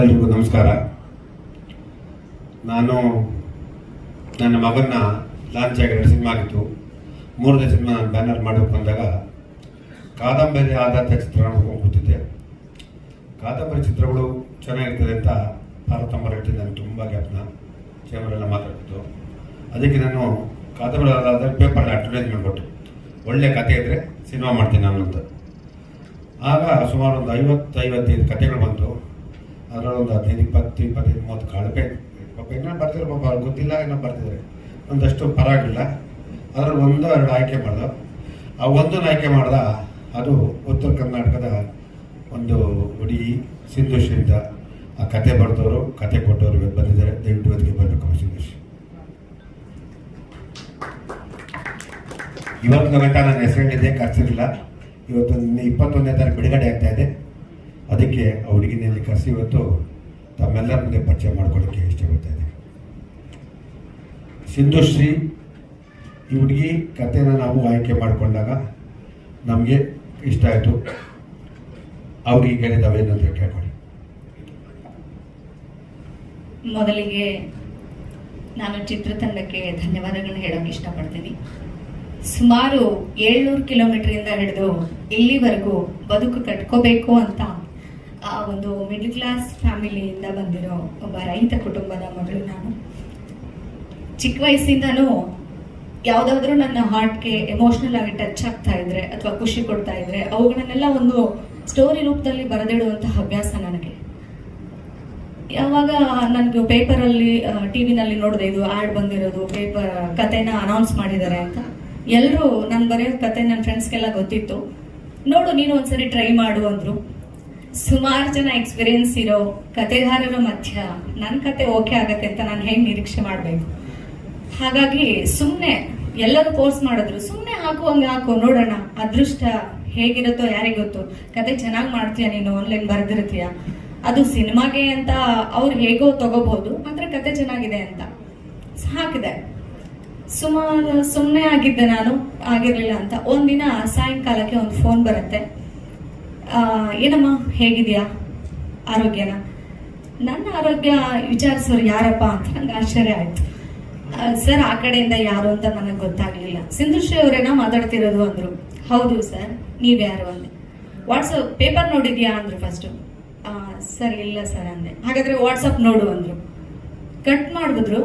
ಎಲ್ರಿಗೂ ನಮಸ್ಕಾರ. ನಾನು ನನ್ನ ಮಗನ್ನ ಲಾಂಚ್ ಆಗಿ ಎರಡು ಸಿನಿಮಾ ಆಗಿತ್ತು. ಮೂರನೇ ಸಿನಿಮಾ ನಾನು ಬ್ಯಾನರ್ ಮಾಡಬೇಕು ಅಂದಾಗ ಕಾದಂಬರಿ ಆಧಾರಿತ ಚಿತ್ರಗಳನ್ನು ಹೋಗ್ಬಿಟ್ಟಿದ್ದೆ ಕಾದಂಬರಿ ಚಿತ್ರಗಳು ಚೆನ್ನಾಗಿರ್ತದೆ ಅಂತ ಭಾರತಮ್ಮ ರೆಡ್ಡಿ ನನಗೆ ತುಂಬ ಜ್ಞಾಪನ ಚೇಮರೆಲ್ಲ ಮಾತಾಡ್ತಿತ್ತು ಅದಕ್ಕೆ ನಾನು ಕಾದಂಬರಿ ಆಧಾರ ಪೇಪರ್ ಅಡ್ವರ್ಟೈಸ್ಮೆಂಟ್ ಕೊಟ್ಟೆ. ಒಳ್ಳೆ ಕತೆ ಇದ್ದರೆ ಸಿನಿಮಾ ಮಾಡ್ತೀನಿ ನಾನು ಅಂತ. ಆಗ ಸುಮಾರು ಒಂದು ಐವತ್ತು, ಐವತ್ತೈದು ಕತೆಗಳು ಬಂತು. ಅದರಲ್ಲಿ ಒಂದು ಹದಿನೈದು, ಇಪ್ಪತ್ತು, ಇಪ್ಪತ್ತೈದು, ಮೂವತ್ತು ಕಳಪೆ ಪಾಪ ಇನ್ನೂ ಬರ್ತಿದ್ರು ಪಾಪ ಗೊತ್ತಿಲ್ಲ ಏನೋ ಬರ್ತಿದ್ದಾರೆ. ಒಂದಷ್ಟು ಪರವಾಗಿಲ್ಲ. ಅದರಲ್ಲಿ ಒಂದು, ಎರಡು ಆಯ್ಕೆ ಮಾಡ್ದ. ಆ ಒಂದನ್ನು ಆಯ್ಕೆ ಮಾಡ್ದ, ಅದು ಉತ್ತರ ಕರ್ನಾಟಕದ ಒಂದು ಗುಡಿ ಸಿಂಧುಶ್ರೀ ಆ ಕತೆ ಬರೆದವರು, ಕತೆ ಕೊಟ್ಟವರು ಬಂದಿದ್ದಾರೆ. ದಯವಿಟ್ಟು ಇವತ್ತಿಗೆ ಬರಬೇಕು ಸಿಂಧುಶ್ರೀ ಇವತ್ತು ಗಂಟ ನನ್ನ ಹೆಸರಿದೆ ಖರ್ಚಿರಲಿಲ್ಲ. ಇವತ್ತು ಇಪ್ಪತ್ತೊಂದನೇ ತಾರೀಕು ಬಿಡುಗಡೆ ಆಗ್ತಾ ಇದೆ. ಅದಕ್ಕೆ ಆ ಹುಡುಗಿನಲ್ಲಿ ಕರೆಸಿ ಇವತ್ತು ತಮ್ಮೆಲ್ಲರ ಮುಂದೆ ಪರಿಚಯ ಮಾಡ್ಕೊಳ್ಳೋಕ್ಕೆ ಇಷ್ಟಪಡ್ತಾ ಇದ್ದೀನಿ. ಸಿಂಧುಶ್ರೀ ಈ ಹುಡುಗಿ ಕಥೆನ ನಾವು ಆಯ್ಕೆ ಮಾಡಿಕೊಂಡಾಗ ನಮಗೆ ಇಷ್ಟ ಆಯಿತು. ಅವ್ರಿಗೆ ಕೇಳಿದವೇನು ಅಂತ ಕೇಳ್ಕೊಳ್ಳಿ. ಮೊದಲಿಗೆ ನಾನು ಚಿತ್ರತಂಡಕ್ಕೆ ಧನ್ಯವಾದಗಳನ್ನ ಹೇಳೋಕೆ ಇಷ್ಟಪಡ್ತೀನಿ. ಸುಮಾರು ಏಳ್ನೂರು ಕಿಲೋಮೀಟರಿಂದ ಹಿಡಿದು ಇಲ್ಲಿವರೆಗೂ ಬದುಕು ಕಟ್ಕೋಬೇಕು ಅಂತ ಆ ಒಂದು ಮಿಡ್ಲ್ ಕ್ಲಾಸ್ ಫ್ಯಾಮಿಲಿಯಿಂದ ಬಂದಿರೋ ಒಬ್ಬ ರೈತ ಕುಟುಂಬದ ಮಗಳು ನಾನು. ಚಿಕ್ಕ ವಯಸ್ಸಿಂದನೂ ಯಾವುದಾದ್ರೂ ನನ್ನ ಹಾರ್ಟ್ಗೆ ಎಮೋಷ್ನಲ್ ಆಗಿ ಟಚ್ ಆಗ್ತಾ ಇದ್ರೆ ಅಥವಾ ಖುಷಿ ಕೊಡ್ತಾ ಇದ್ರೆ ಅವುಗಳನ್ನೆಲ್ಲ ಒಂದು ಸ್ಟೋರಿ ರೂಪದಲ್ಲಿ ಬರೆದಿಡುವಂತಹ ಅಭ್ಯಾಸ ನನಗೆ. ಯಾವಾಗ ನನಗೆ ಪೇಪರಲ್ಲಿ ಟಿ ವಿನಲ್ಲಿ ನೋಡಿದೆ ಇದು ಆ್ಯಡ್ ಬಂದಿರೋದು ಪೇಪರ್ ಕತೆನ ಅನೌನ್ಸ್ ಮಾಡಿದ್ದಾರೆ ಅಂತ. ಎಲ್ಲರೂ ನಾನು ಬರೆಯೋ ಕತೆ ನನ್ನ ಫ್ರೆಂಡ್ಸ್ಗೆಲ್ಲ ಗೊತ್ತಿತ್ತು. ನೋಡು, ನೀನು ಒಂದ್ಸರಿ ಟ್ರೈ ಮಾಡು ಅಂದ್ರು. ಸುಮಾರು ಜನ ಎಕ್ಸ್ಪೀರಿಯನ್ಸ್ ಇರೋ ಕತೆಗಾರರ ಮಧ್ಯ ನನ್ನ ಕತೆ ಓಕೆ ಆಗತ್ತೆ ಅಂತ ನಾನು ಹೆಂಗೆ ನಿರೀಕ್ಷೆ ಮಾಡಬೇಕು? ಹಾಗಾಗಿ ಸುಮ್ಮನೆ ಎಲ್ಲರೂ ಕೋರ್ಸ್ ಮಾಡಿದ್ರು. ಸುಮ್ಮನೆ ಹಾಕು, ಹಂಗೆ ಹಾಕು, ನೋಡೋಣ. ಅದೃಷ್ಟ ಹೇಗಿರುತ್ತೋ ಗೊತ್ತು? ಕತೆ ಚೆನ್ನಾಗಿ ಮಾಡ್ತೀಯ ನೀನು? ಆನ್ಲೈನ್ ಬರೆದಿರ್ತೀಯ? ಅದು ಸಿನಿಮಾಗೆ ಅಂತ ಅವ್ರು ಹೇಗೋ ತಗೋಬಹುದು ಅಂದರೆ ಕತೆ ಚೆನ್ನಾಗಿದೆ ಅಂತ. ಹಾಕಿದೆ. ಸುಮಾರು ಸುಮ್ಮನೆ ಆಗಿದ್ದೆ ನಾನು, ಆಗಿರಲಿಲ್ಲ ಅಂತ. ಒಂದಿನ ಸಾಯಂಕಾಲಕ್ಕೆ ಒಂದು ಫೋನ್ ಬರುತ್ತೆ. ಏನಮ್ಮ, ಹೇಗಿದೆಯಾ ಆರೋಗ್ಯನ? ನನ್ನ ಆರೋಗ್ಯ ವಿಚಾರಿಸೋರು ಯಾರಪ್ಪ ಅಂತ ನಂಗೆ ಆಶ್ಚರ್ಯ ಆಯ್ತು. ಸರ್, ಆ ಕಡೆಯಿಂದ ಯಾರು ಅಂತ ನನಗೆ ಗೊತ್ತಾಗ್ಲಿಲ್ಲ. ಸಿಂಧುಶ್ರೀ ಅವರೇನೋ ಮಾತಾಡ್ತಿರೋದು ಅಂದ್ರು. ಹೌದು ಸರ್ ನೀವ್ಯಾರು ಅಂದೆ. ವಾಟ್ಸಪ್ ಪೇಪರ್ ನೋಡಿದ್ಯಾ ಅಂದ್ರು ಫಸ್ಟು ಸರ್, ಇಲ್ಲ ಸರ್ ಅಂದೆ. ಹಾಗಾದ್ರೆ ವಾಟ್ಸಪ್ ನೋಡು ಅಂದ್ರು. ಕಟ್ ಮಾಡಿದ್ರು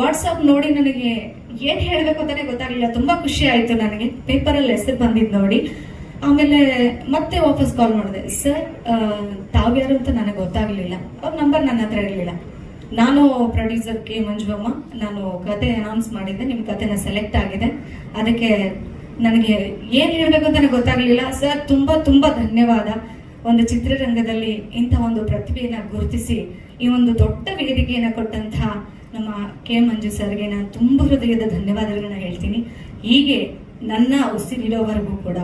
ವಾಟ್ಸಪ್ ನೋಡಿ ನನಗೆ ಏನ್ ಹೇಳ್ಬೇಕು ಅಂತಾನೆ ಗೊತ್ತಾಗ್ಲಿಲ್ಲ. ತುಂಬಾ ಖುಷಿ ಆಯ್ತು ನನಗೆ. ಪೇಪರಲ್ಲಿ ಹೆಸರು ಬಂದಿದ್ ನೋಡಿ. ಆಮೇಲೆ ಮತ್ತೆ ವಾಪಸ್ ಕಾಲ್ ಮಾಡಿದೆ. ಸರ್ ತಾವ್ಯಾರು ಅಂತ ನನಗೆ ಗೊತ್ತಾಗ್ಲಿಲ್ಲ. ಅವ್ರ ನಂಬರ್ ನನ್ನ ಹತ್ರ ಇರಲಿಲ್ಲ. ನಾನು ಪ್ರೊಡ್ಯೂಸರ್ ಕೆ ಮಂಜುಮ್ಮ ನಾನು ಕತೆ ಅನೌನ್ಸ್ ಮಾಡಿದ್ದೆ. ನಿಮ್ಮ ಕತೆನ ಸೆಲೆಕ್ಟ್ ಆಗಿದೆ. ಅದಕ್ಕೆ ನನಗೆ ಏನ್ ಹೇಳ್ಬೇಕು ಅಂತಾನೆ ಗೊತ್ತಾಗ್ಲಿಲ್ಲ. ಸರ್, ತುಂಬಾ ತುಂಬಾ ಧನ್ಯವಾದ. ಒಂದು ಚಿತ್ರರಂಗದಲ್ಲಿ ಇಂಥ ಒಂದು ಪ್ರತಿಭೆಯನ್ನ ಗುರುತಿಸಿ, ಈ ಒಂದು ದೊಡ್ಡ ವೇದಿಕೆಯನ್ನ ಕೊಟ್ಟಂತಹ ನಮ್ಮ ಕೆ ಮಂಜು ಸರ್ಗೆ ನಾನು ತುಂಬ ಹೃದಯದ ಧನ್ಯವಾದಗಳನ್ನ ಹೇಳ್ತೀನಿ. ಹೀಗೆ ನನ್ನ ಉಸಿರಿರೋವರೆಗೂ ಕೂಡ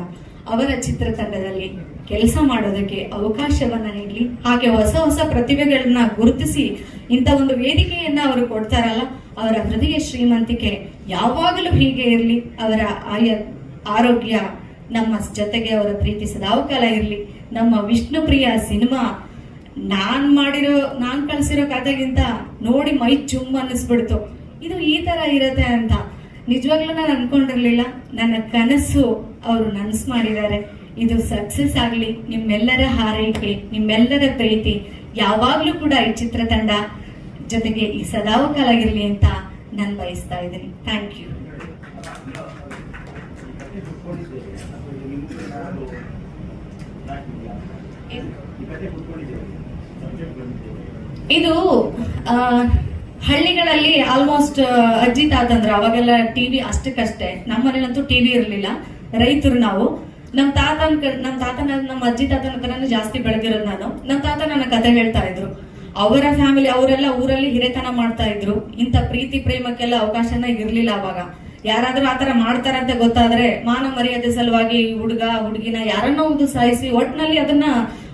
ಅವರ ಚಿತ್ರತಂಡದಲ್ಲಿ ಕೆಲಸ ಮಾಡೋದಕ್ಕೆ ಅವಕಾಶವನ್ನ ನೀಡಲಿ. ಹಾಗೆ ಹೊಸ ಹೊಸ ಪ್ರತಿಭೆಗಳನ್ನ ಗುರುತಿಸಿ ಇಂಥ ಒಂದು ವೇದಿಕೆಯನ್ನ ಅವರು ಕೊಡ್ತಾರಲ್ಲ, ಅವರ ಹೃದಯ ಶ್ರೀಮಂತಿಕೆ ಯಾವಾಗಲೂ ಹೀಗೆ ಇರಲಿ. ಅವರ ಆಯ, ಆರೋಗ್ಯ ನಮ್ಮ ಜೊತೆಗೆ ಅವರ ಪ್ರೀತಿ ಸದಾವಕಾಲ ಇರಲಿ. ನಮ್ಮ ವಿಷ್ಣುಪ್ರಿಯ ಸಿನಿಮಾ ನಾನ್ ಮಾಡಿರೋ, ನಾನ್ ಕಳ್ಸಿರೋ ಕಥೆಗಿಂತ ನೋಡಿ ಮೈ ಚುಮ್ ಅನ್ನಿಸ್ಬಿಡ್ತು. ಇದು ಈ ತರ ಇರತ್ತೆ ಅಂತ. ನಿಜವಾಗ್ಲೂ ನಾನು ಅನ್ಕೊಂಡಿರ್ಲಿಲ್ಲ. ನನ್ನ ಕನಸು ಅವರು ನನಸು ಮಾಡಿದ್ದಾರೆ. ಇದು ಸಕ್ಸಸ್ ಆಗ್ಲಿ, ನಿಮ್ಮೆಲ್ಲರ ಹಾರೈಕೆ ನಿಮ್ಮೆಲ್ಲರ ಪ್ರೀತಿ. ಯಾವಾಗ್ಲೂ ಕೂಡ ಈ ಚಿತ್ರತಂಡ ಜೊತೆಗೆ ಈ ಸದಾವಕಾಲ ಇರಲಿ ಅಂತ ನಾನು ಬಯಸ್ತಾ ಇದ್ದೀನಿ. ಥ್ಯಾಂಕ್ ಯು ಇದು ಹಳ್ಳಿಗಳಲ್ಲಿ ಆಲ್ಮೋಸ್ಟ್ ಅಜ್ಜಿ ತಾತಂದ್ರ ಅವಾಗೆಲ್ಲ ಟಿವಿ ಅಷ್ಟಕ್ಕಷ್ಟೇ. ನಮ್ಮ ಮನೇಲಂತೂ ಟಿವಿ ಇರಲಿಲ್ಲ. ರೈತರು ನಾವು. ನಮ್ಮ ತಾತನ ನಮ್ಮ ತಾತನ ನಮ್ಮ ಅಜ್ಜಿ ತಾತನ ಹತ್ರನೇ ಜಾಸ್ತಿ ಬೆಳೆದಿರೋದು ನಾನು. ನಮ್ಮ ತಾತ ನನ್ನ ಕತೆ ಹೇಳ್ತಾ ಇದ್ರು. ಅವರ ಫ್ಯಾಮಿಲಿ ಅವರೆಲ್ಲ ಊರಲ್ಲಿ ಹಿರೇತನ ಮಾಡ್ತಾ ಇದ್ರು. ಇಂಥ ಪ್ರೀತಿ, ಪ್ರೇಮಕ್ಕೆಲ್ಲ ಅವಕಾಶನ ಇರ್ಲಿಲ್ಲ ಅವಾಗ. ಯಾರಾದ್ರೂ ಆತರ ಮಾಡ್ತಾರಂತ ಗೊತ್ತಾದ್ರೆ, ಮಾನ ಮರ್ಯಾದೆ ಸಲುವಾಗಿ ಹುಡುಗ, ಹುಡುಗಿನ ಯಾರನ್ನೋ ಒಂದು ಸಾಯಿಸಿ, ಒಟ್ನಲ್ಲಿ ಅದನ್ನ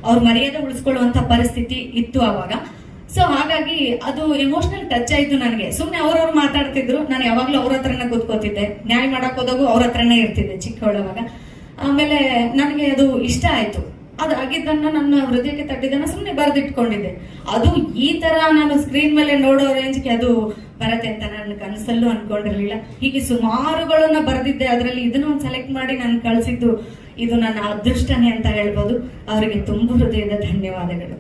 ಅವ್ರ ಮರ್ಯಾದೆ ಉಳಿಸ್ಕೊಳ್ಳುವಂತ ಪರಿಸ್ಥಿತಿ ಇತ್ತು ಅವಾಗ ಸೊ ಹಾಗಾಗಿ ಅದು ಎಮೋಷನಲ್ ಟಚ್ ಆಯ್ತು ನನಗೆ. ಸುಮ್ಮನೆ ಅವ್ರವ್ರು ಮಾತಾಡ್ತಿದ್ರು. ನಾನು ಯಾವಾಗ್ಲೂ ಅವ್ರ ಹತ್ರನೇ ಕೂತ್ಕೋತಿದ್ದೆ. ನ್ಯಾಯ ಮಾಡಕ್ ಹೋದಾಗೂ ಅವ್ರ ಹತ್ರನೇ ಇರ್ತಿದ್ದೆ ಚಿಕ್ಕವಳವಾಗ. ಆಮೇಲೆ ನನಗೆ ಅದು ಇಷ್ಟ ಆಯ್ತು. ಅದು ಆಗಿದ್ದನ್ನ ನನ್ನ ಹೃದಯಕ್ಕೆ ತಟ್ಟಿದ್ದನ್ನ ಸುಮ್ಮನೆ ಬರೆದಿಟ್ಕೊಂಡಿದ್ದೆ. ಅದು ಈ ತರ ನಾನು ಸ್ಕ್ರೀನ್ ಮೇಲೆ ನೋಡೋ ರೇಂಜ್ಗೆ ಅದು ಬರತ್ತೆ ಅಂತ ನನ್ನ ಕನಸಲ್ಲೂ ಅನ್ಕೊಂಡಿರ್ಲಿಲ್ಲ. ಹೀಗೆ ಸುಮಾರುಗಳನ್ನ ಬರೆದಿದ್ದೆ. ಅದರಲ್ಲಿ ಇದನ್ನ ಒಂದು ಸೆಲೆಕ್ಟ್ ಮಾಡಿ ನಾನು ಕಳಿಸಿದ್ದು ಇದು ನನ್ನ ಅದೃಷ್ಟನೇ ಅಂತ ಹೇಳ್ಬೋದು. ಅವರಿಗೆ ತುಂಬ ಹೃದಯದ ಧನ್ಯವಾದಗಳು.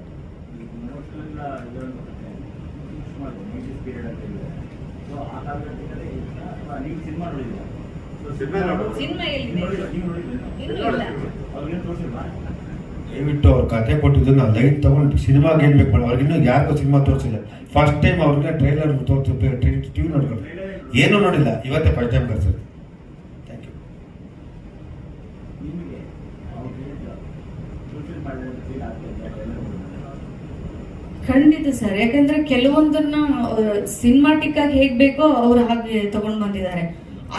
ದಯವಿಟ್ಟು ಅವ್ರ ಕತೆ ಕೊಟ್ಟಿದ್ದನ್ನ ಲೈನ್ ತಗೊಂಡು ಸಿನಿಮಾಗೆ ಏನ್ ಬೇಕು ಅವ್ರಿಗೆ ಅವ್ರಿಗಿನ್ನೂ ಯಾರಿಗೂ ಸಿನಿಮಾ ತೋರಿಸಿಲ್ಲ. ಫಸ್ಟ್ ಟೈಮ್ ಅವ್ರಿಗೆ ಟ್ರೈಲರ್ ತೋರಿಸಿ ಟಿವಿ ನೋಡ್ಕೊಂಡು ಏನೂ ನೋಡಿಲ್ಲ. ಇವತ್ತೇ ಫಸ್ಟ್ ಟೈಮ್ ಕರ್ಸೋದು ಥ್ಯಾಂಕ್ ಯು ಖಂಡಿತ ಸರ್ ಯಾಕಂದ್ರೆ ಕೆಲವೊಂದನ್ನ ಸಿನಿಮಾಟಿಕ್ ಆಗಿ ಹೇಗ್ ಬೇಕೋ ಅವ್ರು ಹಾಗೆ ತಗೊಂಡ್ ಬಂದಿದ್ದಾರೆ.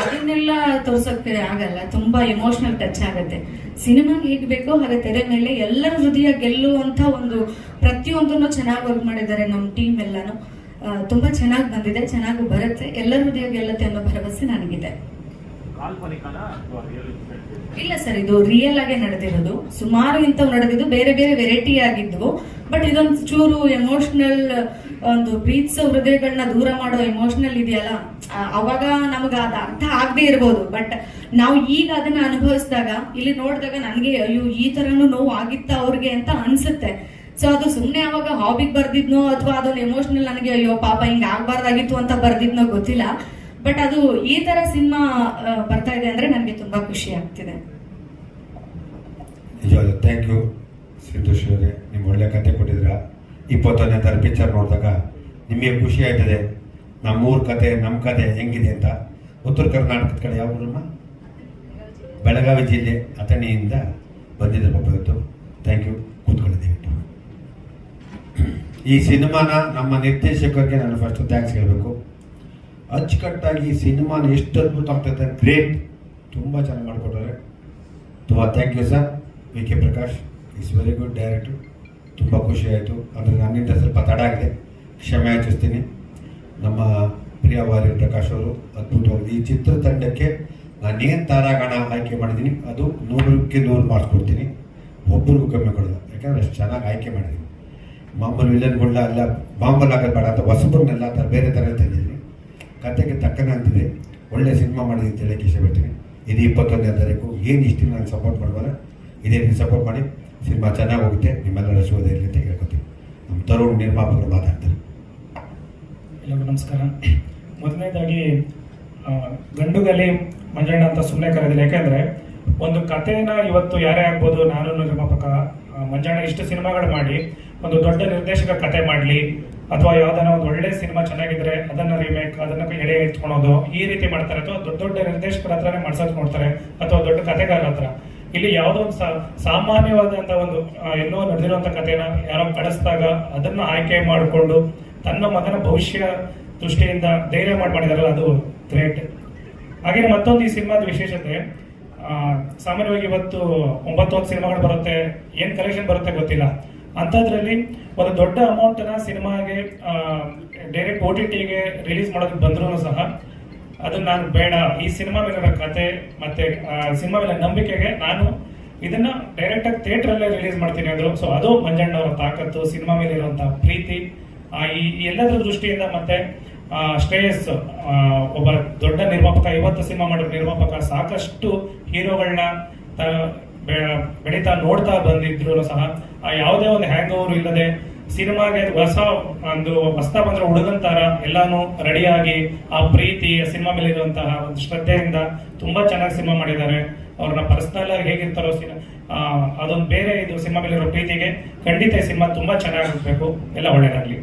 ಅದನ್ನೆಲ್ಲ ತೋರ್ಸಕ್ಕೆ ಆಗಲ್ಲ. ತುಂಬಾ ಎಮೋಷನಲ್ ಟಚ್ ಆಗತ್ತೆ. ಸಿನಿಮಾಗೆ ಹೇಗ್ ಬೇಕೋ ಹಾಗೆ ತೆರೆ ಮೇಲೆ ಎಲ್ಲರ ಹೃದಯ ಗೆಲ್ಲುವಂತ ಒಂದು ಪ್ರತಿಯೊಂದನ್ನು ಚೆನ್ನಾಗಿ ವರ್ಕ್ ಮಾಡಿದ್ದಾರೆ ನಮ್ಮ ಟೀಮ್ ಎಲ್ಲಾನು. ತುಂಬಾ ಚೆನ್ನಾಗಿ ಬಂದಿದೆ, ಚೆನ್ನಾಗಿ ಬರುತ್ತೆ. ಎಲ್ಲರ ಹೃದಯ ಗೆಲ್ಲುತ್ತೆ ಅನ್ನೋ ಭರವಸೆ ನನಗಿದೆ. ಇಲ್ಲ ಸರ್ ಇದು ರಿಯಲ್ ಆಗಿ ನಡೆದಿರೋದು. ಸುಮಾರು ಇಂಥವು ನಡೆದಿದ್ದು, ಬೇರೆ ಬೇರೆ ವೆರೈಟಿ ಆಗಿದ್ವು. ಬಟ್ ಇದೊಂದು ಚೂರು ಎಮೋಷನಲ್ ಒಂದು ಪ್ರೀತಿಸೋ ಹೃದಯಗಳನ್ನ ದೂರ ಮಾಡೋ ಎಮೋಷನಲ್ ಇದೆಯಲ್ಲ? ಅವಾಗ ನಮಗ ಅದು ಅರ್ಥ ಆಗದೆ ಇರ್ಬೋದು. ಬಟ್ ನಾವು ಈಗ ಅದನ್ನ ಅನುಭವಿಸಿದಾಗ, ಇಲ್ಲಿ ನೋಡಿದಾಗ ನನಗೆ, ಅಯ್ಯೋ, ಈ ತರನು ನೋವು ಆಗಿತ್ತ ಅವ್ರಿಗೆ ಅಂತ ಅನ್ಸುತ್ತೆ. ಸೊ ಅದು ಸುಮ್ಮನೆ ಅವಾಗ ಹಾಬಿಗೆ ಬರ್ದಿದ್ನೋ ಅಥವಾ ಅದೊಂದು ಎಮೋಷನಲ್ ನನಗೆ, ಅಯ್ಯೋ, ಪಾಪ ಹಿಂಗ್ ಆಗ್ಬಾರ್ದಾಗಿತ್ತು ಅಂತ ಬರ್ದಿದ್ನೋ ಗೊತ್ತಿಲ್ಲ. ಬಟ್ ಅದು ಈ ತರ ಸಿನಿಮಾ ಬರ್ತಾ ಇದೆ ಅಂದ್ರೆ ನನಗೆ ತುಂಬಾ ಖುಷಿ ಆಗ್ತಿದೆ. ಥ್ಯಾಂಕ್ ಯು ಅವರೇ ನಿಮ್ಮ ಒಳ್ಳೆ ಕತೆ ಕೊಟ್ಟಿದ್ರ ಇಪ್ಪತ್ತೊಂದನೇ ಥರ ಪಿಕ್ಚರ್ ನೋಡಿದಾಗ ನಿಮಗೆ ಖುಷಿ ಆಯ್ತದೆ. ನಮ್ಮೂರ ಕತೆ, ನಮ್ಮ ಕತೆ ಹೆಂಗಿದೆ ಅಂತ. ಉತ್ತರ ಕರ್ನಾಟಕದ ಕಡೆ ಯಾವ ಊರಮ್ಮ? ಬೆಳಗಾವಿ ಜಿಲ್ಲೆ ಅಥಣಿಯಿಂದ ಬಂದಿದ್ದ ಪಾಪ ಇವತ್ತು ಥ್ಯಾಂಕ್ ಯು ಕೂತ್ಕೊಳ್ಳಿ ದಯವಿಟ್ಟು. ಈ ಸಿನಿಮಾನ ನಮ್ಮ ನಿರ್ದೇಶಕರಿಗೆ ನಾನು ಫಸ್ಟ್ ಥ್ಯಾಂಕ್ಸ್ ಹೇಳಬೇಕು. ಅಚ್ಚುಕಟ್ಟಾಗಿ ಈ ಸಿನಿಮಾನ ಎಷ್ಟು ಅದ್ಭುತ ಆಗ್ತದೆ ಗ್ರೇಟ್ ತುಂಬ ಚೆನ್ನಾಗಿ ಮಾಡಿಕೊಟ್ಟಾರೆ. ತುಂಬ thank you sir V K Prakash. Is very good director ತುಂಬ ಖುಷಿ ಆಯಿತು. ಅಂದರೆ ನನ್ನಿಂದ ಸ್ವಲ್ಪ ತಡ ಆಗಿದೆ. ಕ್ಷಮೆ ಯಾಚಿಸ್ತೀನಿ ನಮ್ಮ ಪ್ರಿಯ ವಾರ್ಯ ಪ್ರಕಾಶ್ ಅವರು, ಅದ್ಭುತವಾಗಿ ಈ ಚಿತ್ರತಂಡಕ್ಕೆ ನಾನೇನು ತಾರಾಗಣ ಆಯ್ಕೆ ಮಾಡಿದ್ದೀನಿ ಅದು ನೂರಕ್ಕೆ ನೂರು ಮಾರ್ಕ್ಸ್ ಕೊಡ್ತೀನಿ. ಒಬ್ಬರಿಗೂ ಕಮ್ಮಿ ಕೊಡೋಲ್ಲ. ಯಾಕಂದರೆ ಅಷ್ಟು ಚೆನ್ನಾಗಿ ಆಯ್ಕೆ ಮಾಡಿದ್ದೀನಿ ಮಾಮೂಲು ವಿಲನ್ಗಳನ್ನ ಅಲ್ಲ ಮಾಮೂಲು ಆಗೋದು ಬೇಡ ಅಂತ ಹೊಸಬ್ರನ್ನೆಲ್ಲ ಥರ ಬೇರೆ ಥರ ತಂದಿದ್ದೀನಿ ಕತೆಗೆ ತಕ್ಕನಂತಿದೆ ಒಳ್ಳೆ ಸಿನಿಮಾ ಮಾಡಿದೆ ಅಂತ ಹೇಳಕ್ಕೆ ಇಷ್ಟಪಡ್ತೀನಿ. ಇದು ಇಪ್ಪತ್ತೊಂದನೇ ತಾರೀಕು. ಏನು ಇಷ್ಟು ನಾನು ಸಪೋರ್ಟ್ ಮಾಡ್ಬೋದ ಇದೇ ರೀತಿ ಸಪೋರ್ಟ್ ಮಾಡಿ. ಸಿನಿಮಾ ಚೆನ್ನಾಗಿ ಹೋಗುತ್ತೆ ನಿಮ್ಮೆಲ್ಲರ ಶೋಧ ಇರಲಿ ಅಂತ ಹೇಳ್ಕೊತೀನಿ ನಮ್ಮ ತರುಣ್ ನಿರ್ಮಾಪಕರು ಮಾತಾಡ್ತಾರೆ. ಎಲ್ಲರಿಗೂ ನಮಸ್ಕಾರ. ಮೊದಲನೇದಾಗಿ ಗಂಡುಗಲಿ ಮಂಜಣ್ಣ ಅಂತ ಸುಮ್ಮನೆ ಕರೆದಿಲ್ಲ. ಯಾಕೆಂದ್ರೆ, ಒಂದು ಕಥೆನ ಇವತ್ತು ಯಾರೇ ಆಗ್ಬೋದು, ನಾನು ನಿರ್ಮಾಪಕ ಮಂಜಣ್ಣ ಇಷ್ಟು ಸಿನಿಮಾಗಳು ಮಾಡಿ, ಒಂದು ದೊಡ್ಡ ನಿರ್ದೇಶಕ ಕತೆ ಮಾಡಲಿ, ಅಥವಾ ಯಾವ್ದಾನ ಒಂದು ಒಳ್ಳೆ ಸಿನಿಮಾ ಚೆನ್ನಾಗಿದ್ರೆ ಅದನ್ನ ರಿಮೇಕ್ ಅದನ್ನ ಎಡೆ ಇಟ್ಕೊಳೋದು ಈ ರೀತಿ ಮಾಡ್ತಾರೆ. ಅಥವಾ ದೊಡ್ಡ ದೊಡ್ಡ ನಿರ್ದೇಶಕರ ಹತ್ರನೇ ಮಾಡ್ಸೋದು ನೋಡ್ತಾರೆ, ಅಥವಾ ದೊಡ್ಡ ಕಥೆಗಾರರ ಹತ್ರ. ಇಲ್ಲಿ ಯಾವುದೋ ಒಂದು ಸಾ- ಸಾಮಾನ್ಯವಾದಂತ ಒಂದು ಎಲ್ಲೋ ನಡೆದಿರುವಂತ ಕಥೆನ ಯಾರೋ ಕಳಿಸಿದಾಗ ಅದನ್ನ ಆಯ್ಕೆ ಮಾಡಿಕೊಂಡು ತನ್ನ ಮಗನ ಭವಿಷ್ಯ ದೃಷ್ಟಿಯಿಂದ ಧೈರ್ಯ ಮಾಡಿ ಮಾಡಿದಾರಲ್ಲ, ಅದು ಗ್ರೇಟ್ ಹಾಗೆ ಮತ್ತೊಂದು ಈ ಸಿನಿಮಾದ ವಿಶೇಷತೆ ಸಾಮಾನ್ಯವಾಗಿ ಇವತ್ತು ಒಂಬತ್ತು ಹತ್ತು ಸಿನಿಮಾಗಳು ಬರುತ್ತೆ, ಏನು ಕಲೆಕ್ಷನ್ ಬರುತ್ತೆ ಗೊತ್ತಿಲ್ಲ. ಅಂಥದ್ರಲ್ಲಿ ಒಂದು ದೊಡ್ಡ ಅಮೌಂಟ್ನ ಸಿನಿಮಾಗೆ ಡೈರೆಕ್ಟ್ ಓ ಟಿ ಟಿಗೆ ರಿಲೀಸ್ ಮಾಡೋದಕ್ಕೆ ಬಂದ್ರೂ ಸಹ ಅದು ನಾನು ಬೇಡ. ಈ ಸಿನಿಮಾ ಮೇಲಿನ ಕತೆ ಮತ್ತೆ ಸಿನಿಮಾ ಮೇಲೆ ನಂಬಿಕೆಗೆ ನಾನು ಇದನ್ನ ಡೈರೆಕ್ಟ್ ಆಗಿ ಥಿಯೇಟರ್ ಅಲ್ಲೇ ರಿಲೀಸ್ ಮಾಡ್ತೀನಿ ಅಂದ್ರು. ಸೊ ಅದು ಮಂಜಣ್ಣ ಅವರ ತಾಕತ್ತು ಸಿನಿಮಾ ಮೇಲೆ ಇರುವಂತಹ ಪ್ರೀತಿ ಈ ಎಲ್ಲದರ ದೃಷ್ಟಿಯಿಂದ ಮತ್ತೆ ಶ್ರೇಯಸ್ ಒಬ್ಬ ದೊಡ್ಡ ನಿರ್ಮಾಪಕ ಇವತ್ತು ಸಿನಿಮಾ ಮಾಡಿರೋ ನಿರ್ಮಾಪಕ, ಸಾಕಷ್ಟು ಹೀರೋಗಳನ್ನ ಬೆಳೀತಾ ನೋಡ್ತಾ ಬಂದಿದ್ರು ಸಹ ಯಾವುದೇ ಒಂದು ಹ್ಯಾಂಗ್ ಓವರ್ ಇಲ್ಲದೆ ಸಿನಿಮಾಗೆ ಹೊಸ ಒಂದು ಹೊಸ ಬಂದ್ರೆ ಹುಡುಗಂತಾರ ತರ ಎಲ್ಲಾನು ರೆಡಿಯಾಗಿ ಆ ಪ್ರೀತಿ ಸಿನಿಮಾ ಮೇಲೆ ಇರುವಂತಹ ಒಂದು ಶ್ರದ್ಧೆಯಿಂದ ತುಂಬಾ ಚೆನ್ನಾಗಿ ಸಿನಿಮಾ ಮಾಡಿದ್ದಾರೆ. ಅವ್ರನ್ನ ಪರ್ಸನಲ್ ಆಗಿ ಹೇಗಿರ್ತಾರೋ ಅದೊಂದು ಬೇರೆ ಇದು ಸಿನಿಮಾ ಮೇಲೆ ಇರೋ ಪ್ರೀತಿಗೆ ಖಂಡಿತ ಸಿನಿಮಾ ತುಂಬಾ ಚೆನ್ನಾಗಿರ್ಬೇಕು ಎಲ್ಲ ಒಳ್ಳೇದಾಗ್ಲಿ.